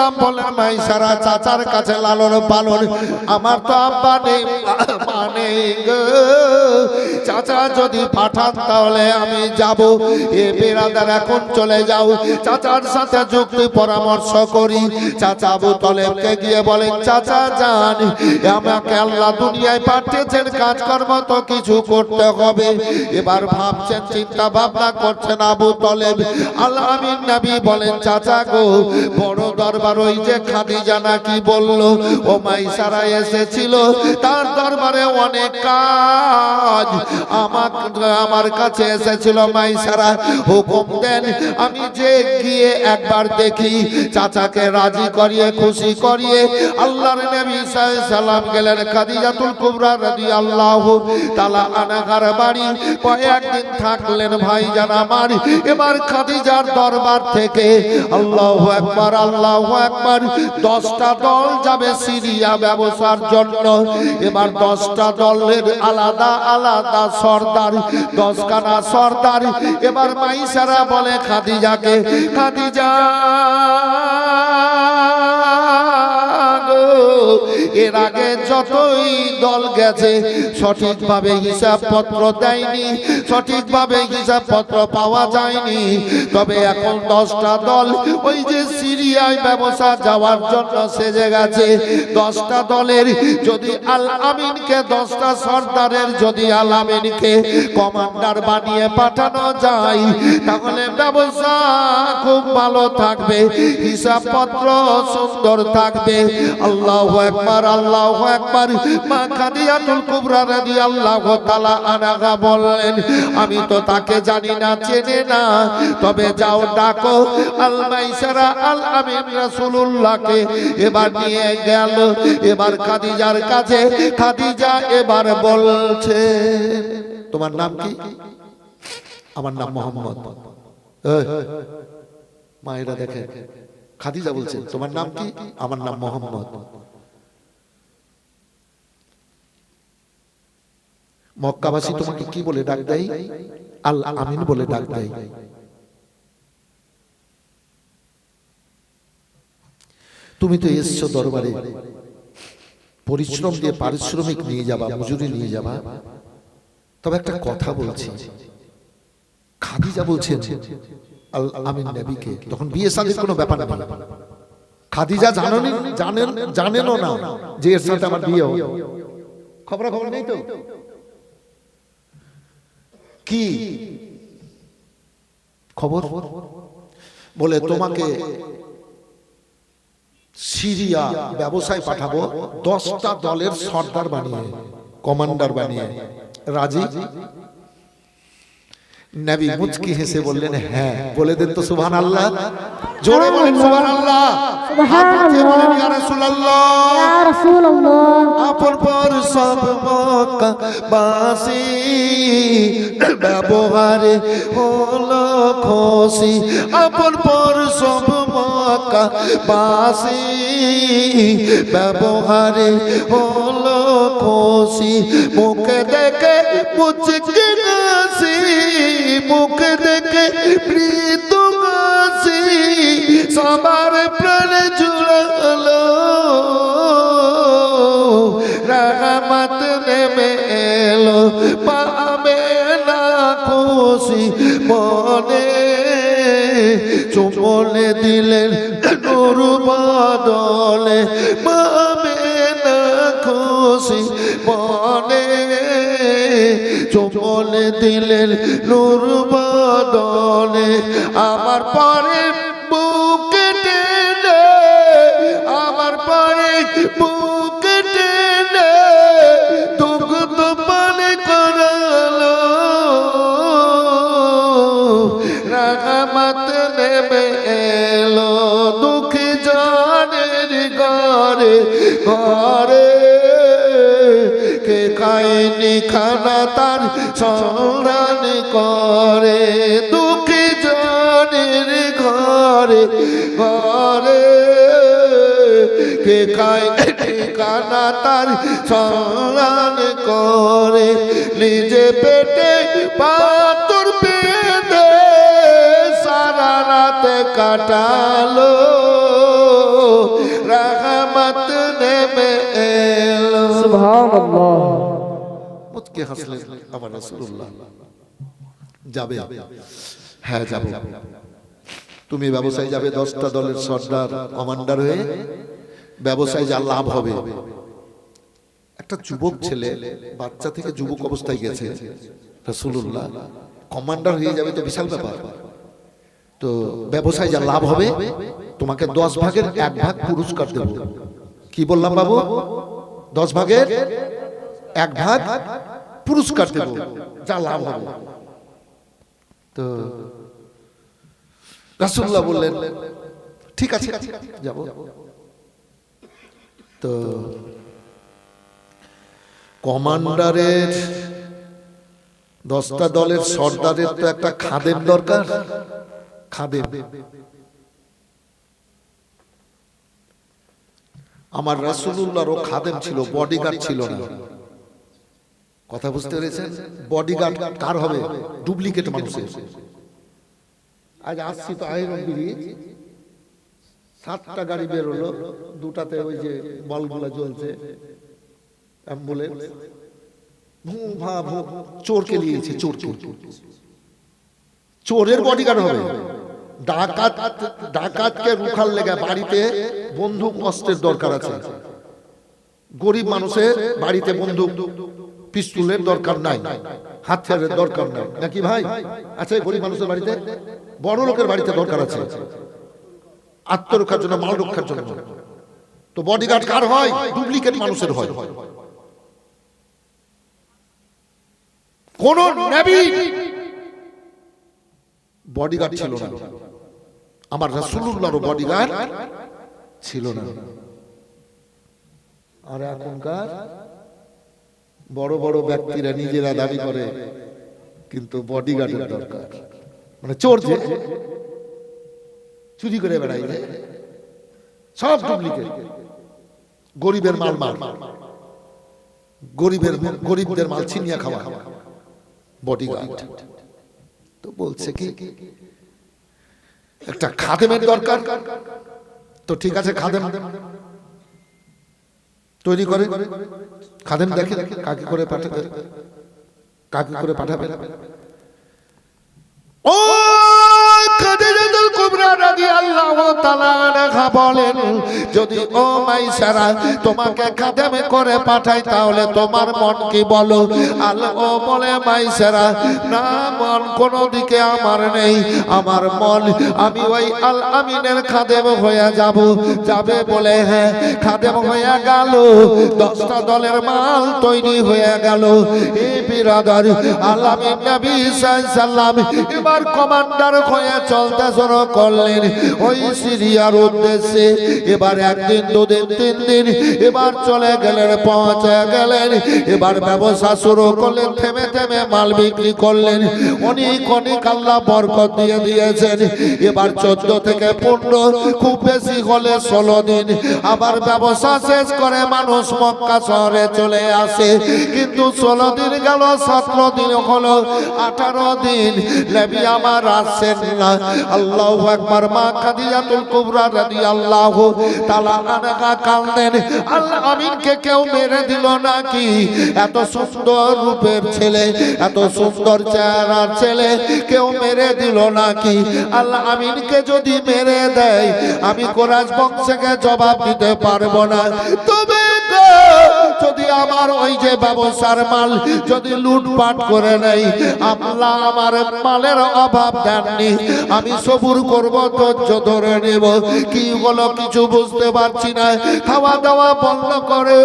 সাল্লাম বলেন মাই সারা চাচার কাছে লালন পালন আমার তো আব্বা নেই নেই। চাচা যদি পাঠান তাহলে আমি যাব। এ বেরাদার এখন চলে যাও। চাচার সাথে যুক্তি পরামর্শ করি। চাচা গিয়ে চাচা যান, আমাকে আল্লাহ দুনিয়ায় পাঠিয়েছেন, কাজকর্ম তো কিছু করতে হবে। এবার ভাবছেন, চিন্তা ভাবনা করছেন আবু তলেব। আল্লাহ নবী বলেন, চাচা গো, বড় দরবার ওই যে খাদিজা নাকি বলল ও মাইসারা এসেছিল, তার দরবারে অনেক কাজ। আমার আমার কাছে এসেছিল মাইসারা হুকুম দেন, আমি যে গিয়ে একবার দেখি, চাচাকে রাজি করিয়ে, খুশি করিয়ে আল্লাহর নবী সাল্লাম গেলেন কুবরা রাদিয়াল্লাহু তাআলা আনাহার বাড়ি। কয়েকদিন থাকলেন ভাইজান আমার। এবার খাদিজার দরবার থেকে আল্লাহু আকবার আল্লাহু আকবার, দশটা দল যাবে সিরিয়া ব্যবসার জন্য। এবার দশটা দলের আলাদা আলাদা সর্দার দশখানা সর্দার। এবার মাইসারা বলে খাদিজাকে খাদিজা! এর আগে যতই দল গেছে, সঠিকভাবে হিসাবপত্র দেয়নি, সঠিকভাবে হিসাবপত্র পাওয়া যায়নি। তবে এখন দশটা দল ওই যে সিরিয়ায় ব্যবসা যাওয়ার জন্য সেজে গেছে। দশটা দলের যদি আল আমিনকে, দশটা সর্দারের যদি আল আমিনকে কমান্ডার বানিয়ে পাঠানো যায়, তাহলে ব্যবসা খুব ভালো থাকবে, হিসাবপত্র সুন্দর থাকবে। আল্লাহ একবার আল্লাহ একবার মা খাদিয়াতুল কুবরা রাদিয়াল্লাহু তাআলা আনাগা বললেন, আমি তো তাকে জানি না, চেনে না। তবে যাও ডাকো আল আল আমিন রাসূলুল্লাহকে। এবার নিয়ে গেল। এবার খাদিজার কাছে খাদিজা এবার বলছে, তোমার নাম কি? আমার নাম মোহাম্মদ। মায়েরা দেখে খাদিজা বলছে, তোমার নাম কি? আমার নাম মোহাম্মদ। মক্কাবাসী তোমাকে কি বলে ডাক দেয়? আল আমিন বলে ডাক দেয়। তুমি তো এসছো দরবারে। পরিশ্রম দিয়ে পারিশ্রমিক নিয়ে যাবা, মজুরি নিয়ে যাবা। তবে একটা কথা বলছি। খাদিজা বলছেন, আল আমিন নবীকে, তখন বিয়ে শাদীর কোনো ব্যাপার নেই। খাদিজা জানেন জানেন জানেনও না যে এর সাথে আমার বিয়ে হবে। খবর খবর নেই তো? কি? খবর? বলে তোমাকে সিরিয়া ব্যবসায় পাঠাবো দশটা দলের সর্দার বানিয়ে কমান্ডার বানিয়ে। রাজি? নবী মুচকি হেসে বললেন হ্যাঁ বলে দেন তো সুবহান আল্লাহ জোরে বলেন সুবহান আল্লাহ সুবহানাল্লাহ। বলেন ইয়া রাসূলুল্লাহ। ইয়া রাসূলুল্লাহ। আপন পর সব বাসি ব্যবহারে হলো খুশি আপন পর সব মক্কা বাসি ব্যবহারে হলো খুশি মুখে দেখে মুচকে হাসি মুখে দেখে প্রীত হাসি। সবার প্রাণ জুড়ালো রাগামাত নেমে এলো, পাবে না খুশি মনে। চুমলে দিলেন নূর বদলে পাবে না খুশি মনে। চুমলে দিলেন নূর বদলে আমার পরে নেমে এলো দুঃখী জানের ঘরে ঘরে। কে খায়নি খানা তার সংরান করে? দুঃখী জানের ঘরে ঘরে। কে খায় কানা তার সংরান করে? নিজে পেটে পাতর রাত নেমে এলো। সুবহানাল্লাহ। মুচকে হাসলেন আমার রাসূলুল্লাহ যাবে। হ্যাঁ যাব। তুমি ব্যবসায় যাবে দশটা দলের সর্দার কমান্ডার হয়ে ব্যবসায় যা লাভ হবে। একটা যুবক ছেলে বাচ্চা থেকে যুবক অবস্থায় গেছে রাসূলুল্লাহ। কমান্ডার হয়ে যাবে তো বিশাল ব্যাপার। তো ব্যবসায় যা লাভ হবে, তোমাকে দশ ভাগের এক ভাগ পুরস্কার দেব। কি বললাম বাবু? দশ ভাগের এক ভাগ পুরস্কার দেব, যা লাভ হবে। তো রাসুল্লাহ বললেন, ঠিক আছে, যাব। তো কমান্ডারের দশটা দলের সর্দারের তো একটা খাদের দরকার। খাদেম আমার রাসুল্লাহরও খাদেম ছিল বডিগার্ড ছিল না। কথা বুঝতে পেরেছেন? বডিগার্ড কার হবে? ডুপ্লিকেট মানুষের। আজ আসছি তো আইরন ব্রিজ সাতটা গাড়ি বেরোলো দুটাতে ওই যে বলগুলা জ্বলছে অ্যাম্বুলেন্স ভু চোরকে নিয়েছে, চোরকে। চোরের বডিগার্ড হবে। ডাকাত, ডাকাতকে রুখার লেগে বাড়িতে বন্দুক অস্ত্রের দরকার আছে। গরিব মানুষের বাড়িতে বন্দুক, পিস্তুলের দরকার নাই, হাতিয়ারের দরকার নাই। নাকি ভাই? আছে গরিব মানুষের বাড়িতে? বড় লোকের বাড়িতে দরকার আছে। আত্মরক্ষার জন্য, মাল রক্ষার জন্য। তো বডিগার্ড কার হয়? ডুপ্লিকেট মানুষের হয়। কোন বডিগার্ড ছিল না। আমার রাসূলুল্লাহর বডিগার্ড ছিল না। আর এখনকার বড় বড় ব্যক্তিরা নিজেরা দাবি করে, কিন্তু বডিগার্ডের দরকার। মানে চোর যে, চুরি করে বেড়াই সব ডুপ্লিকেট। গরিবের মাল মাল গরিবের গরিবদের মাল ছিনিয়ে খাওয়া। বডিগার্ড। তো বলছে কি একটা খাদেমের দরকার। তো ঠিক আছে, খাদেম। তৈরি করে। খাদেম দেখে কাকে করে পাঠাবে। কাকে করে পাঠাবে। ও যদি ও মাইসারা তোমাকে খাদেমে করে পাঠাই, তাহলে তোমার মন কি বলো? আল ও বলে মাইসারা না, মন কোন দিকে আমার নেই। আমার মন, আমি ওই আল আমিনের হয়ে যাব। যাবে বলে হ্যাঁ খাদেম হয়ে গেল। দশটা দলের মাল তৈরি হয়ে গেল। এই বিরাদার আল আমিন সাল্লাম এবার কমান্ডার হয়ে চলতে শুরু করলেন। ওই সিরিয়ার উদ্দেশ্যে এবার একদিন, দুদিন, তিন দিন এবার চলে গেলেন, পৌঁছে গেলেন। এবার ব্যবসা শুরু করলেন, থেমে থেমে মাল বিক্রি করলেন। অনেক অনেক আল্লাহ বরকত দিয়ে দিয়েছেন। এবার চোদ্দ থেকে পনেরো, খুব বেশি হলে ষোলো দিন। আবার ব্যবসা শেষ করে মানুষ মক্কা শহরে চলে আসে। কিন্তু ষোলো দিন গেল, সতেরো দিন হলো, আঠারো দিন। আমার আসছেন না। আল্লাহ একবার মা খাদিজাতুল কুবরা রাদিয়াল্লাহু তাআলা আনহা কাঁদেন আল্লাহ আমিনকে কেউ মেরে দিল নাকি এত সুন্দর রূপের ছেলে, এত সুন্দর চেহারার ছেলে কেউ মেরে দিল নাকি আল্লাহ আমিনকে যদি মেরে দেয়, আমি কোরআশ বংশকে জবাব দিতে পারব না। তবে যদি আমার ওই যে ব্যবসার মাল যদি লুটপাট করে নেই আল্লাহ আমার মালের অভাব দেননি। আমি সবুর করব, ধৈর্য ধরে নেব। কি হলো কিছু বুঝতে পারছি না। খাওয়া দাওয়া বন্ধ করে।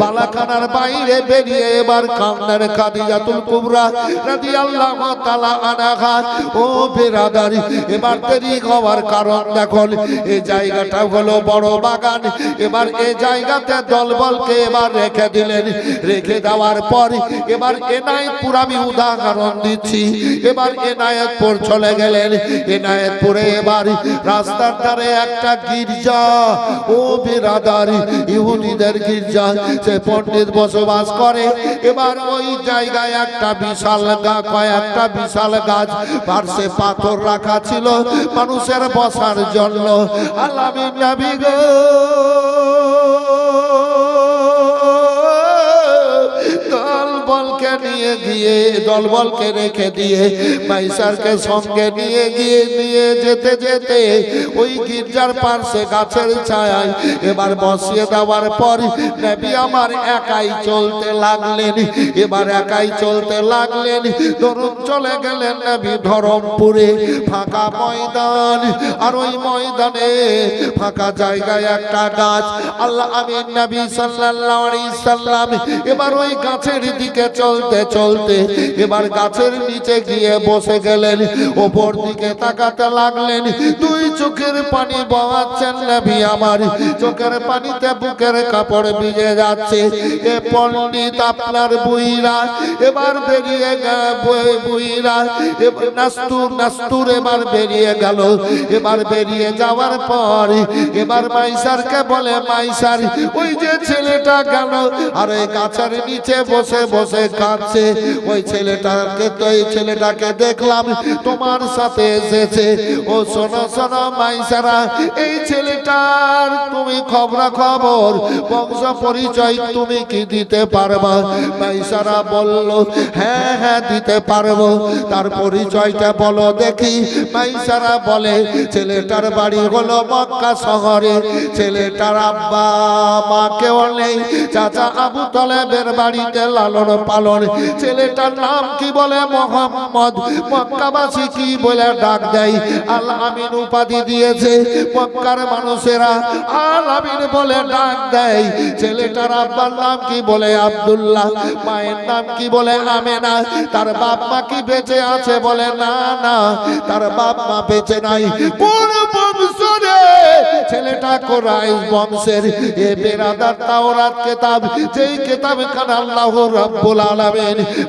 বালাখানার বাইরে বেরিয়ে এবার কান্নার কাদিজাতুল কুবরা রাদিয়াল্লাহু তাআলা আনহা ও বেরাদারি, এবার দেরি হওয়ার কারণ দেখুন এই জায়গাটা হলো বড় বাগান। এবার এই জায়গাতে দলবলকে এবার রেখে দিলেন। রেখে দেওয়ার পর এবার এনায়তপুর আমি উদাহরণ দিচ্ছি। এবার এনায়তপুর চলে গেলেন এনায়তপুরে এবার রাস্তার ধারে একটা গির্জা। ও বিরাদার, ইহুদিদের গির্জা, সে পণ্ডিত বসবাস করে। এবার ওই জায়গায় একটা বিশাল গা, কয়েকটা বিশাল গাছ পার্শ্বে পাথর রাখা ছিল মানুষের বসার জন্য। আল্লাহ নবী গো। দলবলকে রেখে দিয়ে, মাইসারকে সঙ্গে নিয়ে গিয়ে, নিয়ে যেতে যেতে ওই গির্জার পার্শ্বে গাছের ছায়ায় এবার বসিয়ে দেওয়ার পর নবী আমার একাই চলতে লাগলেন। এবার একাই চলতে লাগলেন। ধরুন চলে গেলেন নবী ধরমপুরে, ফাঁকা ময়দান। আর ওই ময়দানে ফাঁকা জায়গায় একটা গাছ। আল্লাহ আমিন নবী সাল্লাল্লাহু আলাইহি সাল্লাম এবার ওই গাছের দিকে চলতে চলতে এবার গাছের নিচে গিয়ে বসে গেলেন। ওপর দিকে তাকাতে লাগলেন। দুই চোখের পানি বহাচ্ছেন নবী আমার। চোখের পানিতে বুকের কাপড় ভিজে যাচ্ছে। এ পণ্ডিত আপনার বুইরা, এবার বেরিয়ে গে- বই- বুইরা। এবার নাস্তুর নাস্তুর এবার বেরিয়ে গেল। এবার বেরিয়ে যাওয়ার পর এবার মাইসারকে বলে, মাইসার, ওই যে ছেলেটা গেল। আর ওই গাছের নিচে বসে বসে কাঁদছে, ওই ছেলেটাকে তো এই ছেলেটাকে দেখলাম, তোমার সাথে এসেছে। ও শোনো শোনো, মাইসারা, এই ছেলেটার তুমি খবরা খবর বংশ পরিচয় তুমি কি দিতে পারবা? মাইসারা বলল হ্যাঁ হ্যাঁ দিতে পারব। তার পরিচয়টা বলো দেখি। মাইসারা বলে, ছেলেটার বাড়ি হলো মক্কা শহরে। ছেলেটার আব্বা মা কেউ নেই। চাচা আবু তলেবের বাড়িতে লালন পালন ছেলেটার নাম কি বলে? মোহাম্মদ। মক্কাবাসী কি বলে? ডাক দেয়। আল আমিন উপাধি দিয়েছে। মক্কার মানুষেরা আল আমিন বলে ডাক দেয়। ছেলেটার আব্বার নাম কি বলে? আব্দুল্লাহ। মায়ের নাম কি বলে? আমেনা। তার বাপ মা কি বেঁচে আছে বলে? না না। তার বাপ মা বেঁচে নাই। ছেলেটা কোরাইশ বংশের। এ বেরাদার তাওরাত কিতাব। যেই কিতাব খান আল্লাহ রাব্বুল আলামিন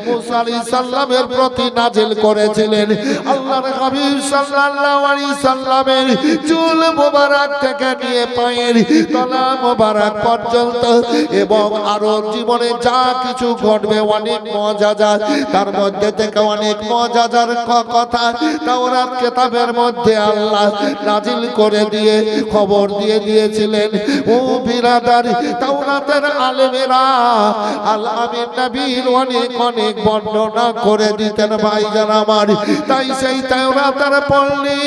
মুসা আলাইহিস সালামের প্রতি নাজিল করেছিলেন। আল্লাহর হাবিব সাল্লাল্লাহু আলাইহি সাল্লামের চুল মোবারক থেকে নিয়ে পায়ের তলা মোবারক পর্যন্ত এবং আরও জীবনে যা কিছু ঘটবে অনেক মজাদার, তার মধ্যে থেকে অনেক মজাদার কথা তাওরাত কিতাবের মধ্যে আল্লাহ নাজিল করে দিয়ে, খবর দিয়ে দিয়েছিলেন। ও বিরাদার তাওরাতের আলেমেরা, আল আমিন নবীর অনেক অনেক বর্ণনা করে দিতেন ভাইজান আমার। তাই সেই তাওরাতের পড়লি।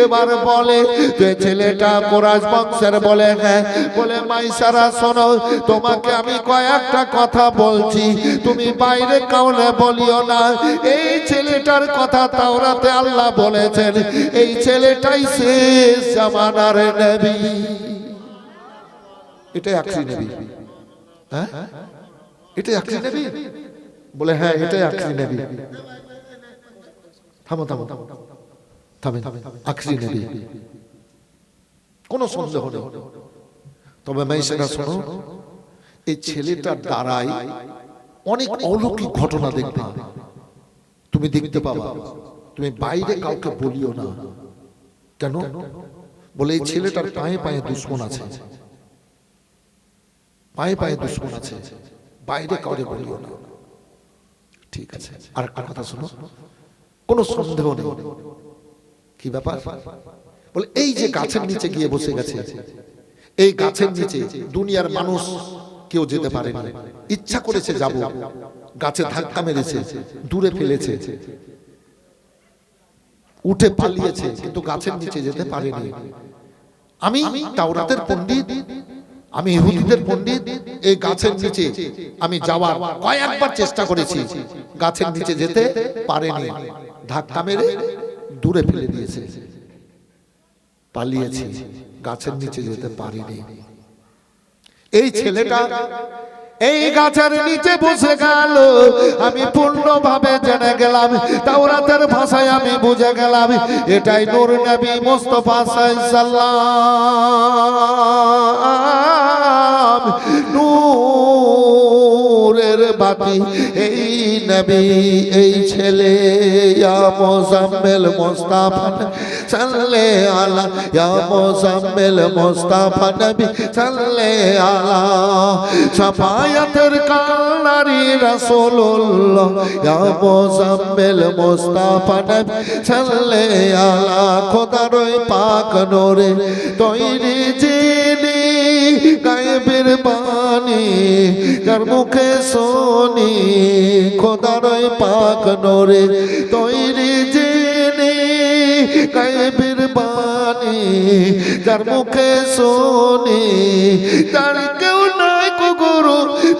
এবার বলে যে ছেলেটা কোরাজ বংশের বলে হ্যাঁ। বলে মাইসারা শোনো, তোমাকে আমি কয়েকটা কথা বলছি। তুমি বাইরে কাউনে বলিও না। এই ছেলেটার কথা তাওরাতে আল্লাহ বলেছেন। এই ছেলেটাই শেষ জামানার নবী। এটাই আখরি নবী। হ্যাঁ? এটাই আখরি নবী? বলে হ্যাঁ এটাই আখরি নবী। থামো থামো। থামে আখরি নবী। কোনো সন্দেহ নেই। তবে মেয়েছেরা শোনো এই ছেলেটার দ্বারাই অনেক অলৌকিক ঘটনা দেখবে। তুমি দেখতে পাবা। তুমি বাইরে কাউকে বলিও না। কেন? বলে এই ছেলেটার পায়ে পায়ে দুশ্মন আছে। পায়ে পায়ে দুশ্মন আছে। বাইরে কাউকে বলিও না। ঠিক আছে। আর একটা কথা শোনো। কোনো সন্দেহ নেই। কি ব্যাপার? বলে এই যে গাছের নিচে গিয়ে বসে গেছে এই গাছের নিচে দুনিয়ার মানুষ কেউ যেতে পারেনি। ইচ্ছা করেছে যাব। গাছে ধাক্কা মেরেছে দূরে ফেলেছে। উঠে পালিয়েছে কিন্তু গাছের নিচে যেতে পারেনি। আমি তাওরাতের পণ্ডিত আমি ইহুদিদের পণ্ডিত, এই গাছের নিচে আমি যাওয়ার কয়েকবার চেষ্টা করেছি। গাছের নিচে যেতে পারেনি। ধাক্কা মেরে দূরে ফেলে দিয়েছে। পালিয়েছি। গাছের নিচে যেতে পারিনি। এই ছেলেটা এই গাছের নিচে বসে গেল। আমি পূর্ণভাবে জেনে গেলাম, তাওরাতের ভাষায় আমি বুঝে গেলাম, এটাই নূর নবী মোস্তফা সাল্লাম নূরের বাতি, এই নবী, এই ছেলে মোজাম্মেল মোস্তাফা। সাল্লে আলা ইয়া মোজাম্মেল মোস্তাফা নবী, সাল্লে আলা সাফায়াতের কালারি রাসূলুল্লাহ, ইয়া মোজাম্মেল মোস্তাফা নবী, সাল্লে আলা খোদার পাক নূরে তৈরি জিনি গায়েবের বাণী, যার মুখে শোনি খোদারই পাক নরে তৈরি জেনে গায়েবের বাণী যার মুখে শোনি যার কেউ নাই কো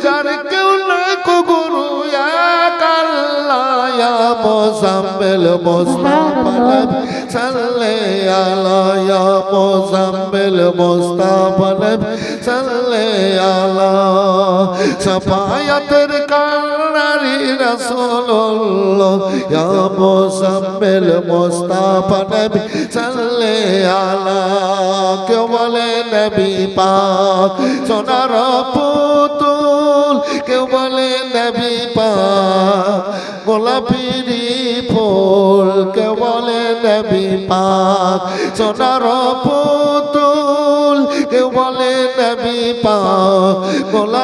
যার কেউ নাই কো গুরু এক আল্লাহ ইয়া মোজাম্মেল মোস্তাফা নবী সাল্লে আলা ইয়া মোজাম্মেল মোস্তাফা নবী সাল্লে আলা সাফায়াতের কানারি রাসূলুল্লাহ, ইয়া মোজাম্মেল মোস্তাফা নবী, সাল্লে আলা, কেউ বলে নবী পাক। সোনার পুতুল কেউ বলে নবী পাক। ফুল, কেউ বলে নবী পাক। সোনার পুতুল কেউ বলে নবী পাক। ফুল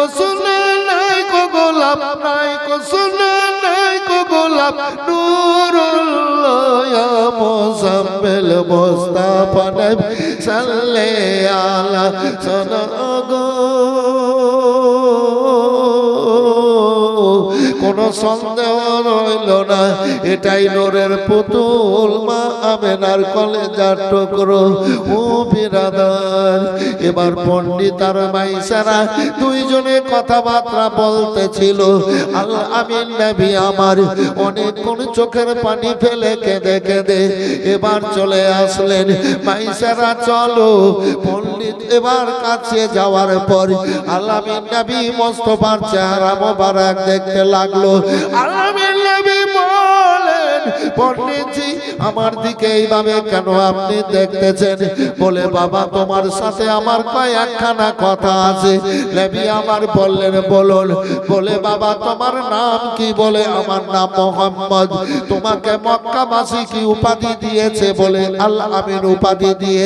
নাই কো শুনে নাই কো গোলাপ, নাই কো শুনে নাই কো গোলাপ। নূরুল্লাহ ইয়া মুজাম্মিল মুস্তাফা নবী সাল্লে আলা সোনা কোনো সন্দেহ রইল না। এটাই নোরের পুতুল, মা আমেনার কলেজার টুকরো। ও বিরাদার, এবার পণ্ডিত আর মাইসারা দুইজনে কথাবার্তা বলতেছিল। আল্লাহ আমিন নবী আমার অনেকক্ষণ চোখের পানি ফেলে কেঁদে কেঁদে এবার চলে আসলেন। মাইসারা, চলো। পণ্ডিত এবার কাছে যাওয়ার পর আল্লামিন নবী মোস্তফার চেহারা মোবারক দেখতে লাগল। আমি নবী পণ্ডিতজি আমার দিকে এইভাবে কেন আপনি দেখতেছেন? বলে, বাবা, তোমার সাথে আমার কয়েকখানা কথা আছে। নবী আমার বললেন, বলুন। বলে, বাবা, তোমার নাম কি? বলে, আমার নাম মোহাম্মদ। তোমাকে মক্কাবাসী কি উপাধি দিয়েছে? বলে আল্লাহ আমিন উপাধি দিয়ে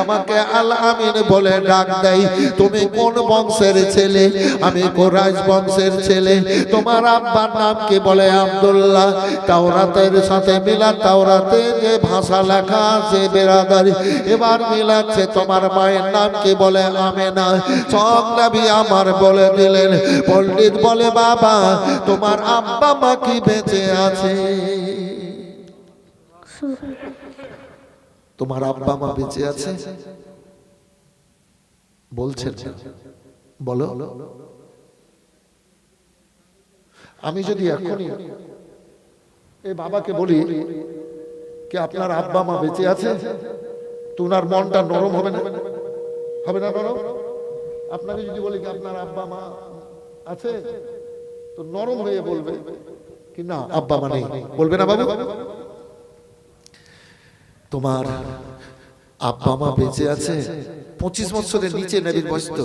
আমাকে আল্লাহ আমিন বলে ডাক দেয়। তুমি কোন বংশের ছেলে? আমি কোরাইশ বংশের ছেলে। তোমার আব্বার নাম কি? বলে, আব্দুল্লাহ। তাওরাতের সাথে মিলা তাওরাতে যে ভাষা লেখা আছে, বেরাদারি, এবার মিলাচ্ছে তোমার মায়ের নাম কি বলে? আমেনা। সব নবী আমার বলে দিলেন, পণ্ডিত বলে, বাবা, তোমার আব্বা মা কি বেঁচে আছে? তোমার আব্বা মা বেঁচে আছে? বলছেন। বলো। আমি যদি এখনই এই বাবাকে বলি কি আপনার আব্বা, মা বেঁচে আছে? তোনার মনটা নরম হবে না? হবে না নরম? আপনাকে যদি বলি কি আপনার আব্বা, মা আছে, তো নরম হয়ে বলবে কি না, আব্বা, মা নেই। বলবে না বাবু? তোমার আব্বা, মা বেঁচে আছে, পঁচিশ বছরের নিচে নবীর বয়স তো।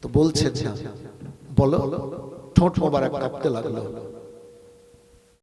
তো বলছেন না। বলো, ঠোঁট মোবারক কাঁপতে লাগল।